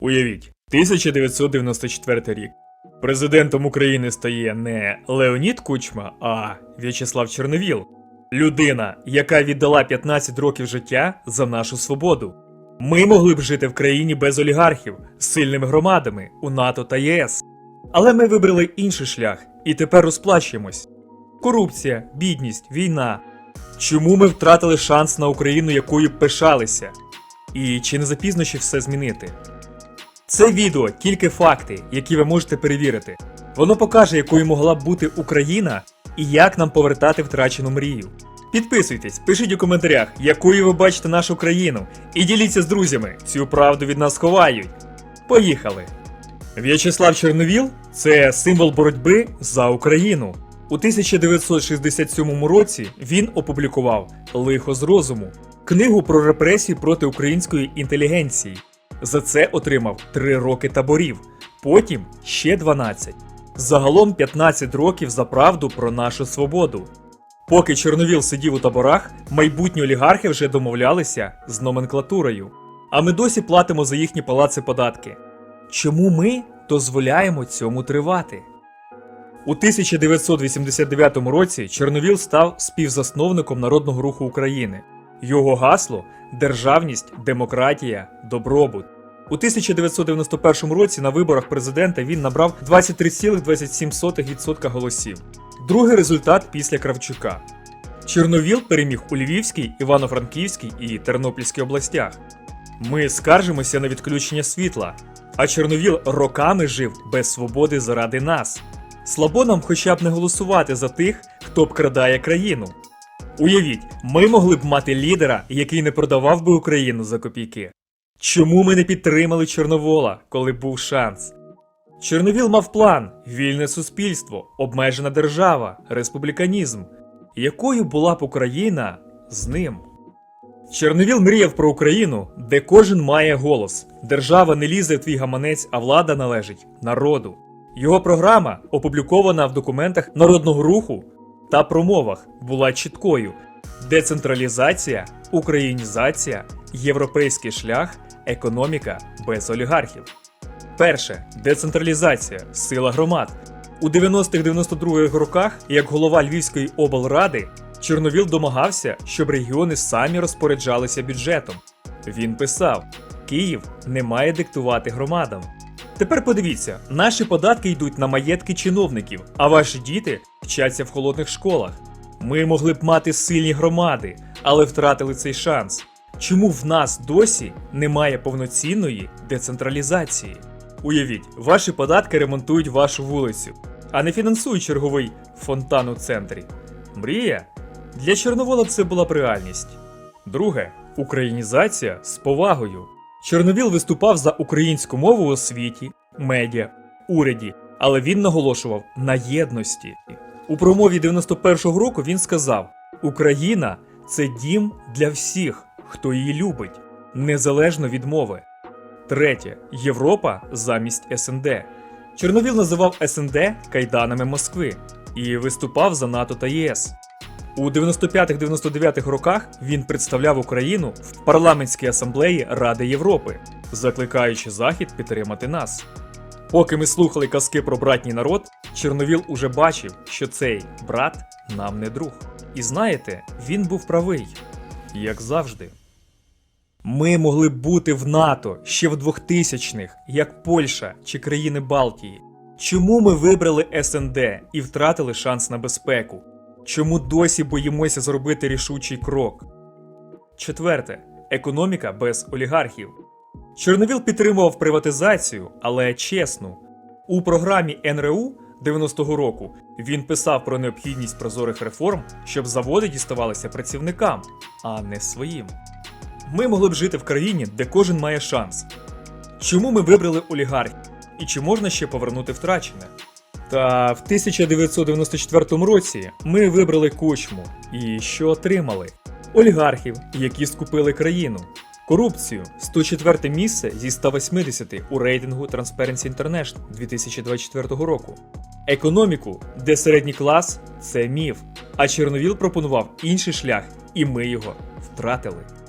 Уявіть, 1994 рік. Президентом України стає не Леонід Кучма, а В'ячеслав Чорновіл. Людина, яка віддала 15 років життя за нашу свободу. Ми могли б жити в країні без олігархів, з сильними громадами у НАТО та ЄС. Але ми вибрали інший шлях і тепер розплачуємось. Корупція, бідність, війна. Чому ми втратили шанс на Україну, якою пишалися? І чи не запізно ще все змінити? Це відео тільки факти, які ви можете перевірити. Воно покаже, якою могла б бути Україна і як нам повертати втрачену мрію. Підписуйтесь, пишіть у коментарях, якою ви бачите нашу країну, і діліться з друзями. Цю правду від нас ховають. Поїхали! В'ячеслав Чорновіл це символ боротьби за Україну. У 1967 році він опублікував Лихо з розуму книгу про репресії проти української інтелігенції. За це отримав 3 роки таборів, потім ще 12. Загалом 15 років за правду про нашу свободу. Поки Чорновіл сидів у таборах, майбутні олігархи вже домовлялися з номенклатурою. А ми досі платимо за їхні палаци податки. Чому ми дозволяємо цьому тривати? У 1989 році Чорновіл став співзасновником Народного руху України. Його гасло державність, демократія, добробут. У 1991 році на виборах президента він набрав 23,27% голосів. Другий результат після Кравчука. Чорновіл переміг у Львівській, Івано-Франківській і Тернопільській областях. Ми скаржимося на відключення світла, а Чорновіл роками жив без свободи заради нас. Слабо нам хоча б не голосувати за тих, хто обкрадає країну. Уявіть, ми могли б мати лідера, який не продавав би Україну за копійки. Чому ми не підтримали Чорновола, коли був шанс? Чорновіл мав план: вільне суспільство, обмежена держава, республіканізм. Якою була б Україна з ним? Чорновіл мріяв про Україну, де кожен має голос. Держава не лізе в твій гаманець, а влада належить народу. Його програма, опублікована в документах народного руху та промовах, була чіткою: децентралізація, українізація, європейський шлях, економіка без олігархів. Перше децентралізація, сила громад. У 90-х-92-х роках, як голова Львівської облради, Чорновіл домагався, щоб регіони самі розпоряджалися бюджетом. Він писав: Київ не має диктувати громадам. Тепер подивіться, наші податки йдуть на маєтки чиновників, а ваші діти вчаться в холодних школах. Ми могли б мати сильні громади, але втратили цей шанс. Чому в нас досі немає повноцінної децентралізації? Уявіть, ваші податки ремонтують вашу вулицю, а не фінансують черговий фонтан у центрі. Мрія? Для Чорновола це була б реальність. Друге українізація з повагою. Чорновіл виступав за українську мову у освіті, медіа, уряді, але він наголошував на єдності. У промові 91-го року він сказав: Україна це дім для всіх, хто її любить, незалежно від мови. Третє Європа замість СНД. Чорновіл називав СНД кайданами Москви і виступав за НАТО та ЄС. У 95-99 роках він представляв Україну в парламентській асамблеї Ради Європи, закликаючи Захід підтримати нас. Поки ми слухали казки про братній народ, Чорновіл уже бачив, що цей брат нам не друг. І знаєте, він був правий, як завжди. Ми могли б бути в НАТО ще в 2000-х, як Польща чи країни Балтії. Чому ми вибрали СНД і втратили шанс на безпеку? Чому досі боїмося зробити рішучий крок? Четверте економіка без олігархів. Чорновіл підтримував приватизацію, але чесну. У програмі НРУ 90-го року він писав про необхідність прозорих реформ, щоб заводи діставалися працівникам, а не своїм. Ми могли б жити в країні, де кожен має шанс. Чому ми вибрали олігархів? І чи можна ще повернути втрачене? Та в 1994 році ми вибрали кучму. І що отримали? Олігархів, які скупили країну. Корупцію 104 місце зі 180 у рейтингу Transparency International 2024 року. Економіку, де середній клас це міф. А Чорновіл пропонував інший шлях, і ми його втратили.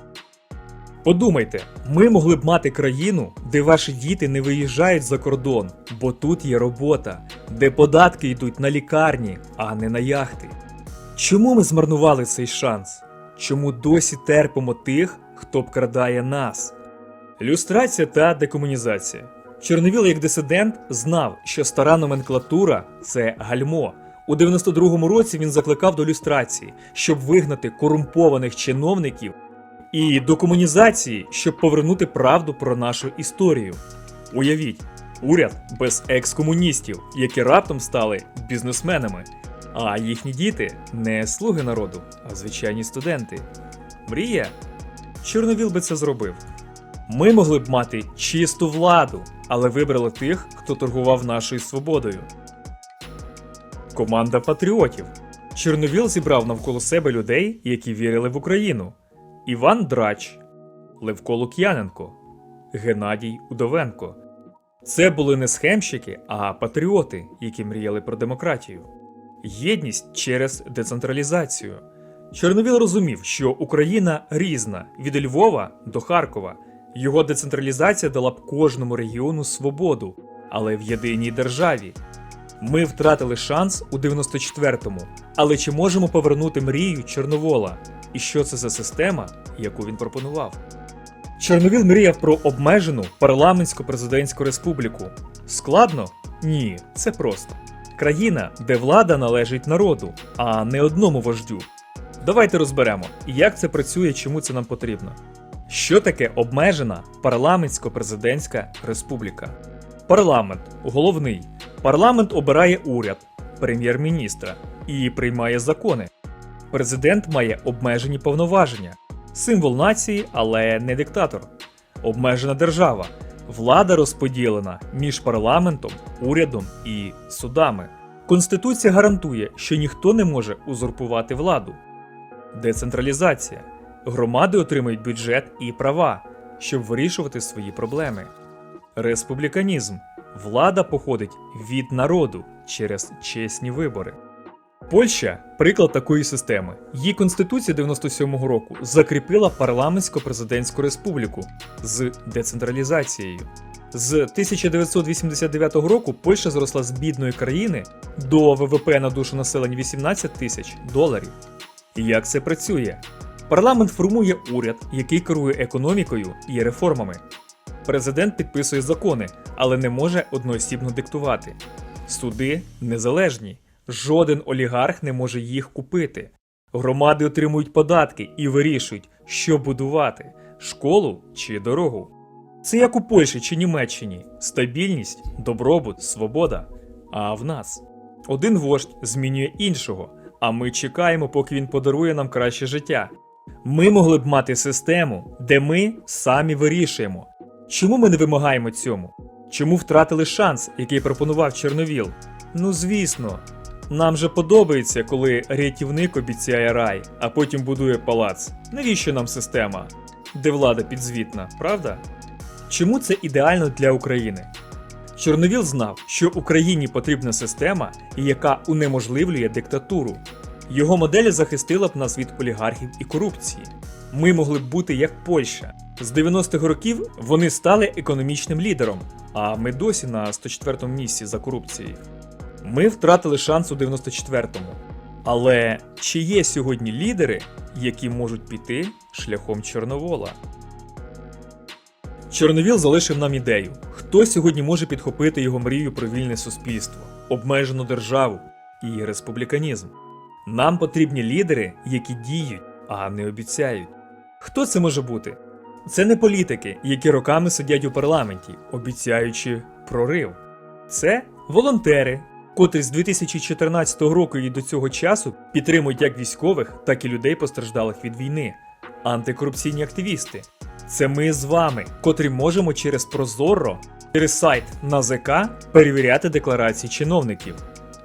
Подумайте, ми могли б мати країну, де ваші діти не виїжджають за кордон, бо тут є робота, де податки йдуть на лікарні, а не на яхти. Чому ми змарнували цей шанс? Чому досі терпимо тих, хто обкрадає нас? Люстрація та декомунізація. Чорновіл як дисидент знав, що стара номенклатура це гальмо. У 92-му році він закликав до люстрації, щоб вигнати корумпованих чиновників, і до комунізації, щоб повернути правду про нашу історію. Уявіть, уряд без екс-комуністів, які раптом стали бізнесменами, а їхні діти не слуги народу, а звичайні студенти. Мрія? Чорновіл би це зробив. Ми могли б мати чисту владу, але вибрали тих, хто торгував нашою свободою. Команда патріотів. Чорновіл зібрав навколо себе людей, які вірили в Україну: Іван Драч, Левко Лук'яненко, Геннадій Удовенко. Це були не схемщики, а патріоти, які мріяли про демократію. Єдність через децентралізацію. Чорновіл розумів, що Україна різна від Львова до Харкова. Його децентралізація дала б кожному регіону свободу, але в єдиній державі. Ми втратили шанс у 94-му, але чи можемо повернути мрію Чорновола? І що це за система, яку він пропонував? Чорновіл мріяв про обмежену парламентсько-президентську республіку. Складно? Ні, це просто. Країна, де влада належить народу, а не одному вождю. Давайте розберемо, як це працює, чому це нам потрібно. Що таке обмежена парламентсько-президентська республіка? Парламент головний. Парламент обирає уряд, прем'єр-міністра і приймає закони. Президент має обмежені повноваження, символ нації, але не диктатор. Обмежена держава. Влада розподілена між парламентом, урядом і судами. Конституція гарантує, що ніхто не може узурпувати владу. Децентралізація. Громади отримують бюджет і права, щоб вирішувати свої проблеми. Республіканізм. Влада походить від народу через чесні вибори. Польща приклад такої системи. Її конституція 97-го року закріпила парламентсько-президентську республіку з децентралізацією. З 1989 року Польща зросла з бідної країни до ВВП на душу населення 18 тисяч доларів. Як це працює? Парламент формує уряд, який керує економікою і реформами. Президент підписує закони, але не може одноосібно диктувати. Суди незалежні. Жоден олігарх не може їх купити. Громади отримують податки і вирішують, що будувати школу чи дорогу. Це як у Польщі чи Німеччині: стабільність, добробут, свобода. А в нас один вождь змінює іншого, а ми чекаємо, поки він подарує нам краще життя. Ми могли б мати систему, де ми самі вирішуємо. Чому ми не вимагаємо цьому? Чому втратили шанс, який пропонував Чорновіл? Ну звісно, нам же подобається, коли рятівник обіцяє рай, а потім будує палац. Навіщо нам система, де влада підзвітна, правда? Чому це ідеально для України? Чорновіл знав, що Україні потрібна система, яка унеможливлює диктатуру. Його модель захистила б нас від олігархів і корупції. Ми могли б бути як Польща. З 90-х років вони стали економічним лідером, а ми досі на 104-му місці за корупцією. Ми втратили шанс у 94-му. Але чи є сьогодні лідери, які можуть піти шляхом Чорновола? Чорновіл залишив нам ідею, хто сьогодні може підхопити його мрію про вільне суспільство, обмежену державу і республіканізм. Нам потрібні лідери, які діють, а не обіцяють. Хто це може бути? Це не політики, які роками сидять у парламенті, обіцяючи прорив. Це волонтери, котрі з 2014 року і до цього часу підтримують як військових, так і людей постраждалих від війни, антикорупційні активісти. Це ми з вами, котрі можемо через Прозоро, через сайт НАЗК перевіряти декларації чиновників,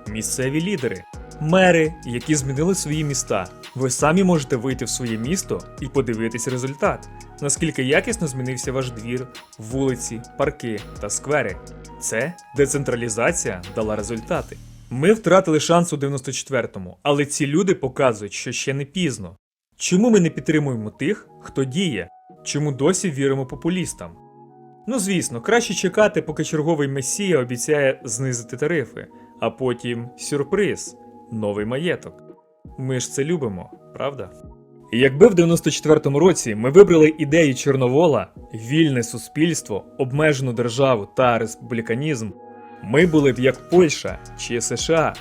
місцеві лідери, мери, які змінили свої міста. Ви самі можете вийти в своє місто і подивитись результат, наскільки якісно змінився ваш двір, вулиці, парки та сквери. Це децентралізація дала результати. Ми втратили шанс у 94-му, але ці люди показують, що ще не пізно. Чому ми не підтримуємо тих, хто діє? Чому досі віримо популістам? Ну звісно, краще чекати, поки черговий месія обіцяє знизити тарифи, а потім сюрприз новий маєток. Ми ж це любимо, правда? Якби в 94-му році ми вибрали ідею Чорновола, вільне суспільство, обмежену державу та республіканізм, ми були б як Польща чи США,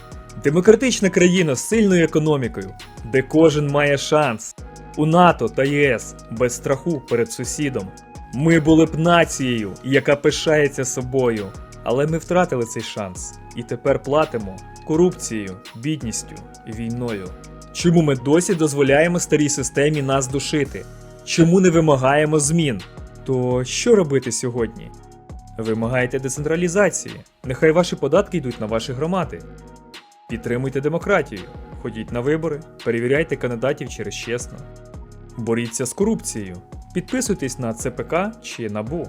демократична країна з сильною економікою, де кожен має шанс. У НАТО та ЄС без страху перед сусідом. Ми були б нацією, яка пишається собою, але ми втратили цей шанс і тепер платимо корупцією, бідністю, війною. Чому ми досі дозволяємо старій системі нас душити? Чому не вимагаємо змін? То що робити сьогодні? Вимагаєте децентралізації. Нехай ваші податки йдуть на ваші громади. Підтримуйте демократію, ходіть на вибори, перевіряйте кандидатів через чесно. Боріться з корупцією. Підписуйтесь на ЦПК чи НАБУ.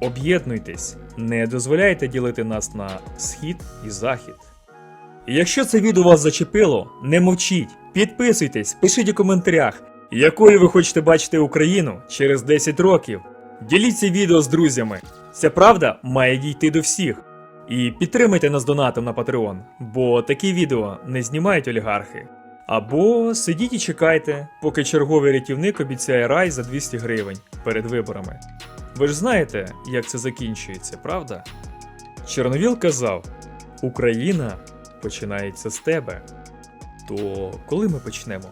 Об'єднуйтесь, не дозволяйте ділити нас на схід і захід. Якщо це відео вас зачепило, не мовчіть, підписуйтесь, пишіть у коментарях, якою ви хочете бачити Україну через 10 років. Діліться відео з друзями. Ця правда має дійти до всіх. І підтримайте нас донатом на Patreon, бо такі відео не знімають олігархи. Або сидіть і чекайте, поки черговий рятівник обіцяє рай за 200 гривень перед виборами. Ви ж знаєте, як це закінчується, правда? Чорновіл казав: Україна починається з тебе. То коли ми почнемо?